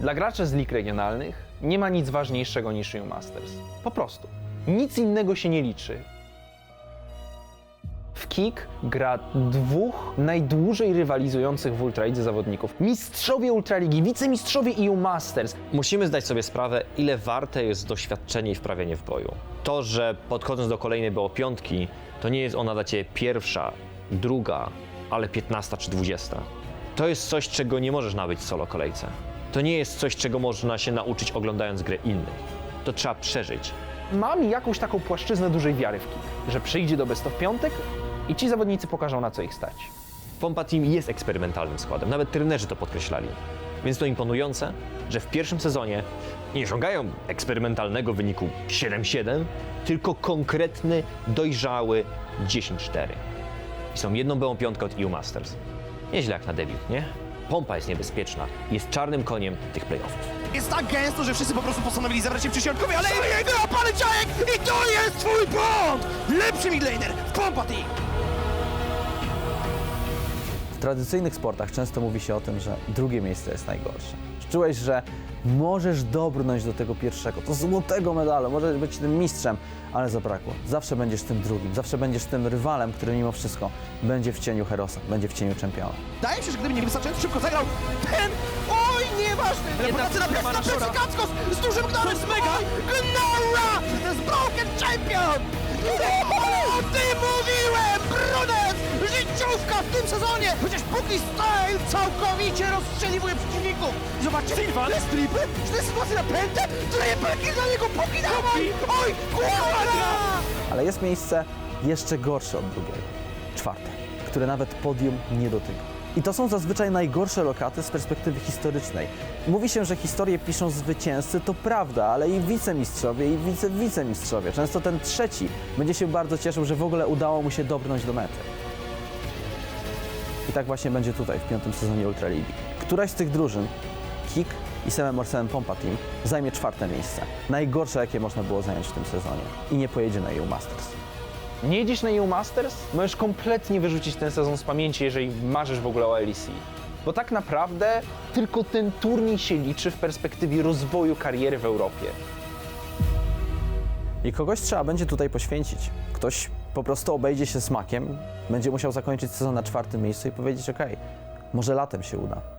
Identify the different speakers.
Speaker 1: Dla graczy z lig regionalnych nie ma nic ważniejszego niż EU Masters. Po prostu. Nic innego się nie liczy. W KIK gra dwóch najdłużej rywalizujących w Ultralidze zawodników. Mistrzowie Ultraligi, wicemistrzowie EU Masters.
Speaker 2: Musimy zdać sobie sprawę, ile warte jest doświadczenie i wprawienie w boju. To, że podchodząc do kolejnej było piątki, to nie jest ona dla Ciebie pierwsza, druga, ale piętnasta czy dwudziesta. To jest coś, czego nie możesz nabyć w solo kolejce. To nie jest coś, czego można się nauczyć oglądając grę innych. To trzeba przeżyć.
Speaker 1: Mam jakąś taką płaszczyznę dużej wiary w KIK, że przyjdzie do best of piątek i ci zawodnicy pokażą na co ich stać.
Speaker 2: Pompa Team jest eksperymentalnym składem, nawet trenerzy to podkreślali. Więc to imponujące, że w pierwszym sezonie nie osiągają eksperymentalnego wyniku 7-7, tylko konkretny, dojrzały 10-4. I są jedną byłą piątkę od EU Masters. Nieźle jak na debiut, nie? Pompa jest niebezpieczna, jest czarnym koniem tych playoffów.
Speaker 3: Jest tak gęsto, że wszyscy po prostu postanowili zabrać się przysiądkowi, ale jej wyłapany ciajek i to jest twój błąd! Lepszy midlaner w Pompa Team!
Speaker 4: W tradycyjnych sportach często mówi się o tym, że drugie miejsce jest najgorsze. Czułeś, że możesz dobrnąć do tego pierwszego, do złotego medalu, możesz być tym mistrzem, ale zabrakło. Zawsze będziesz tym drugim, zawsze będziesz tym rywalem, który mimo wszystko będzie w cieniu herosa, będzie w cieniu czempiona.
Speaker 3: Wydaje mi się, że gdyby nie wystarczająco szybko zagrał ten... Oj, nieważne! Reputacja na plecy, na plecy Kackos z dużym gnorem! Mega! Gnora! To jest broken champion! O tym mówiłem! Życiówka w tym sezonie! Chociaż Puki Style całkowicie rozstrzeliwuje przeciwników! Zobaczcie, Sylwan, stripy? Czy to jest sytuacja na pętę? Triple kill dla niego, Puki dawaj! Oj, kłamra!
Speaker 4: Ale jest miejsce jeszcze gorsze od drugiego, czwarte, które nawet podium nie dotyka. I to są zazwyczaj najgorsze lokaty z perspektywy historycznej. Mówi się, że historię piszą zwycięzcy, to prawda, ale i wicemistrzowie, i wice-wicemistrzowie. Często ten trzeci będzie się bardzo cieszył, że w ogóle udało mu się dobrnąć do mety. I tak właśnie będzie tutaj w piątym sezonie Ultraligi. Któraś z tych drużyn, KIK i Semem Orsem Pompa Team, zajmie czwarte miejsce. Najgorsze, jakie można było zająć w tym sezonie. I nie pojedzie na EU Masters.
Speaker 1: Nie jedziesz na EU Masters? Możesz kompletnie wyrzucić ten sezon z pamięci, jeżeli marzysz w ogóle o LEC. Bo tak naprawdę tylko ten turniej się liczy w perspektywie rozwoju kariery w Europie.
Speaker 4: I kogoś trzeba będzie tutaj poświęcić. Ktoś po prostu obejdzie się smakiem, będzie musiał zakończyć sezon na czwartym miejscu i powiedzieć: OK, może latem się uda.